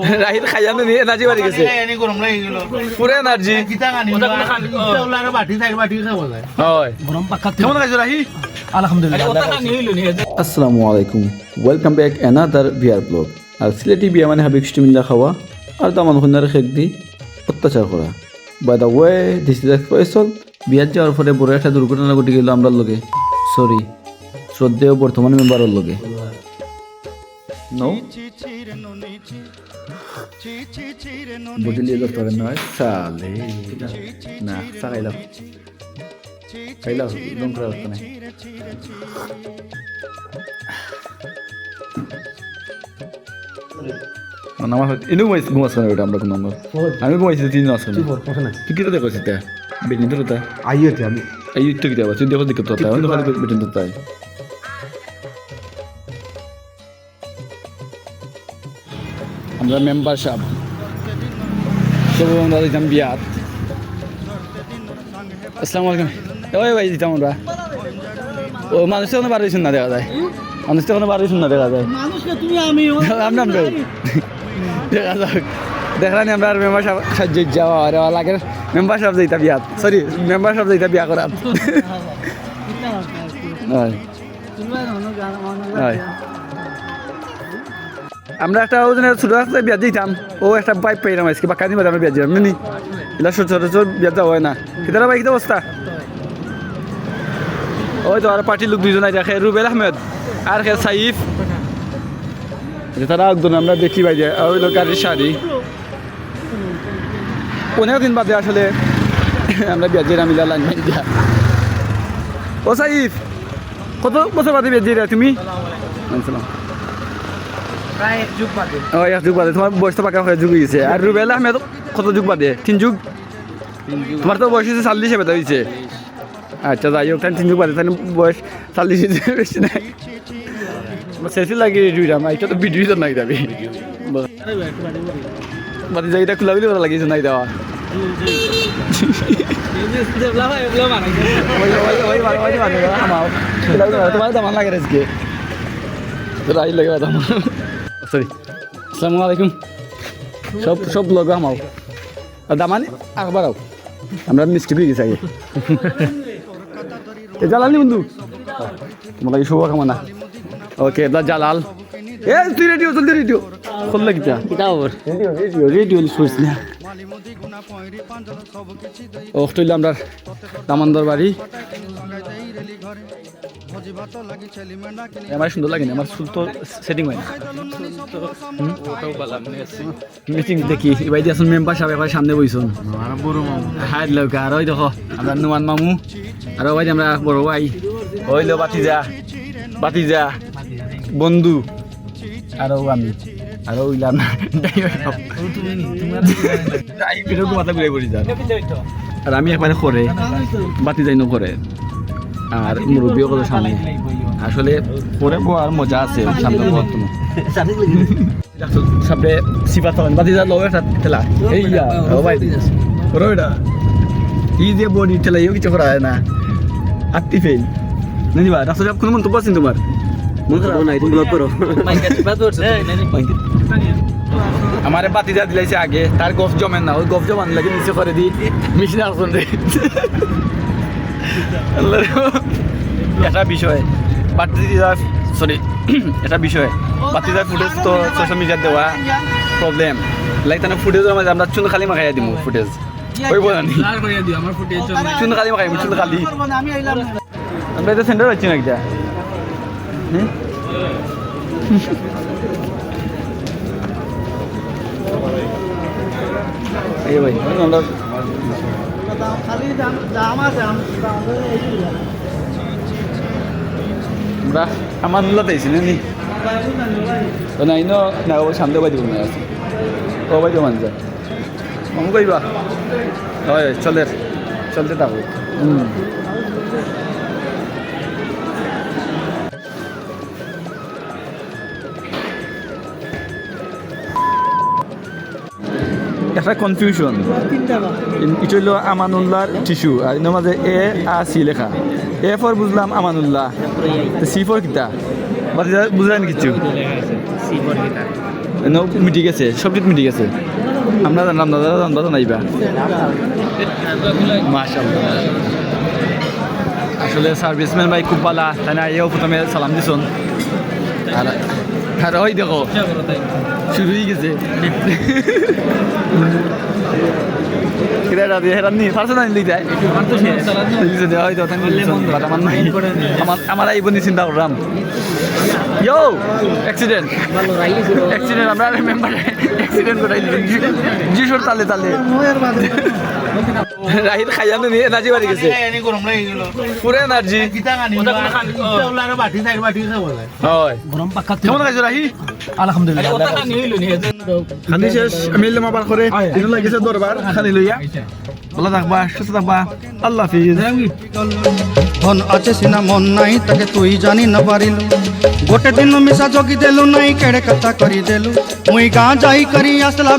রাহির খাইয়া নি এনার্জি বাড়ি গেছে। এনে গরম লাগি গেল। পুরো এনার্জি হয়। আসসালামু আলাইকুম। ওয়েলকাম ব্যাক অ্যানাদার বিয়ার ব্লগ আর সিলেটি বিয়া মানে হাবিব স্টিমিল্লা খাওয়া। আর দামান খুনার খেক দি অত্যাচার করা। By the way this is Faisal বিয়ার যাওয়ার পরে বড় একটা দুর্ঘটনা ঘটে গেল আমরা লগে। সরি শ্রদ্ধেয় বর্তমান মেম্বারের লগে। নো বুঝলি দোস্ত নয় সালে না সাকাইলাম খাইলাম দম করা হতো না আমার এনেও ঘুমাইছি ঘুমাচ্ছে না ওটা আমরা কোনো আমরা আমি ঘুমাইছি তিন হলো তুই কিটা দেখো সেটা বেটিন তো তা আইয়তে আমি এই তো কিটা তুই দেখো দেখো তো বেটিন তো তাই আমরা মেম্বার সাহেব সব আমরা দিতাম বিয়াত আসসালামু আলাইকুম। ওই ভাই দিতাম আমরা। ও মানুষ তো কোনো বারোই না দেখা যায়। মানুষ তো কোনো বারোই না দেখা যায়। আমরা দেখা যাক। দেখলাম আমরা আর মেম্বার সাহেব সাহায্য যাওয়া আর লাগে মেম্বার সাহেব যাইতা বিয়াত সরি মেম্বার সাহেব যাইতা বিয়া করাত হয়। হয়। আমরা একটা ওজনে ছোট একটা বিয়া দিতাম। ও একটা বাইক পাইলাম আজকে বা কানি আমরা বিয়া দিলাম। নি এটা ছোট বিয়া যাওয়া হয় না। কিতারা বাইক অবস্থা? ওই তো আর পার্টির লোক দুইজন আইতা খে রুবেল আহমেদ আর খে সাইফ। তারা একজন, আমরা দেখি যে ওই লোক গাড়ির শাড়ি পনেরো দিন বাদে আসলে আমরা বিয়া দিয়ে মিলা লাইন দিয়া। ও সাইফ, কত বছর বাদে বিয়া দিয়ে তুমি? বাদে ও এক যুগ বাদে। তোমার বয়স তো পাকা হয়ে যুগ হয়েছে আর রুবেল আহমেদ কত যুগ বাদে? তিন যুগ? তোমার তো বয়স হয়েছে চাল্লিশে বেতা হয়েছে আচ্ছা যাই হোক তিন যুগ বাদে। তাই বয়স চাল্লিশ হয়েছে বেশি নাই। সেলফি লাগিয়ে রেডি আমার এটা তো ভিডিও তো নাই যাবি বাতি যাই এটা খোলা বুলি কথা লাগিছে নাই দেওয়া। তোমার দামান লাগে আজকে। রাই লাগে দাম সরি আসসালামু আলাইকুম সব সব লগ আমাও দামানি আকবার আও আমরা মিষ্টি পেয়ে গেছি আগে জালাল বন্ধু তোমার লাগে শুভ কামনা ওকে দা জালাল এ তুই রেডিও চলতে রেডিও খোল লাগি যা রেডিও রেডিও রেডিও শুইছ না ও তৈলে আমরা দামানদর বাড়ি। আমার সুন্দর লাগে না আমার চুল তো সেটিং হয় না। মিটিং দেখি এবার দিয়ে আসুন মেম্বার সাহেব এবার সামনে বইছুন। আর বড় মামু। হাই লোক আর ওই দেখো আমরা নুমান মামু আর ওই যে আমরা বড় ভাই। ওই লো বাতিজা বাতিজা বন্ধু আর ও আমি। আর না। মাথা ঘুরে যান আর আমি একবারে করে বাতি যাই করে। আর মুরব্বীও কত সামনে আসলে করে আর মজা আছে সামনে বর্তমানে। সামনে সিফা তখন বাতি যা লোক একটা খেলা এই রোডা ই যে বডি ঠেলা ইও কিছু করা হয় না। আত্মি ফেল নানি বা রাস্তা যাব কোনো মন্তব্য আছে তোমার? মন খারাপ নাই তুমি ব্লগ করো। আমারে বাতি যা দিলাইছে আগে তার গফ জমেন না ওই গফ জমান লাগে নিচে করে দি মিশিনে আসুন। এটা বিষয়। বাতি যা সরি এটা বিষয়। বাতি যা ফুটেজ তো সোশ্যাল মিডিয়াত দেওয়া প্রবলেম লাইক তানে ফুটেজের মাঝে আমরা চুন খালি মাখাইয়া দিব ফুটেজ ওই বলা নি? চুন খালি মাখাই চুন খালি আমরা এটা সেন্টার হচ্ছি না একটা? এই ভাই। আমরা আমরা নুলাতে আইছি নি তো ন না, ও দিব না আছে ও বাই দিব, মানজা। মামু কইবা? হয় চলে চলতে থাকো হুম। একটা কনফিউশন এটা হইল আমানুল্লাহর টিস্যু আর এর মাঝে এ আ সি লেখা। এ ফর বুঝলাম আমানুল্লাহ। সি ফর কিতা? বুঝলেন কিছু। মিটি গেছে সবজিত মিটি গেছে আমরা জানলাম দাদা জানবা তো নাইবা। মাশাআল্লাহ। আসলে সার্ভিসম্যান ভাই খুব ভালো তাই না? এও প্রথমে সালাম দিছুন। আর আর ওই দেখো শুরু হয়ে গেছে। নি পারছে না হয়তো আমার এই নি চিন্তা করলাম ইয়ো অ্যাক্সিডেন্ট অ্যাক্সিডেন্ট আমরা মেম্বার অ্যাক্সিডেন্ট করাই জিসোর তালে তালে। রাহিত খাইয়ানো নি এনার্জি বাড়ি গেছে। পুরো এনার্জি। কেমন খাইছো রাহি? খানি শেষ আমি এলাম আবার করে লাগিছে দরবার খানি লইয়া। ভালো থাকবা সুস্থ থাকবা। আল্লাহ হাফিজ। ধন আছে সিনা মন নাই তাকে তুই জানি ন পারিলু। গোটে দিন মিশা জগি দেলু নাই কেড়ে কথা করি দেলু মুই গাঁ যাই করি আসলা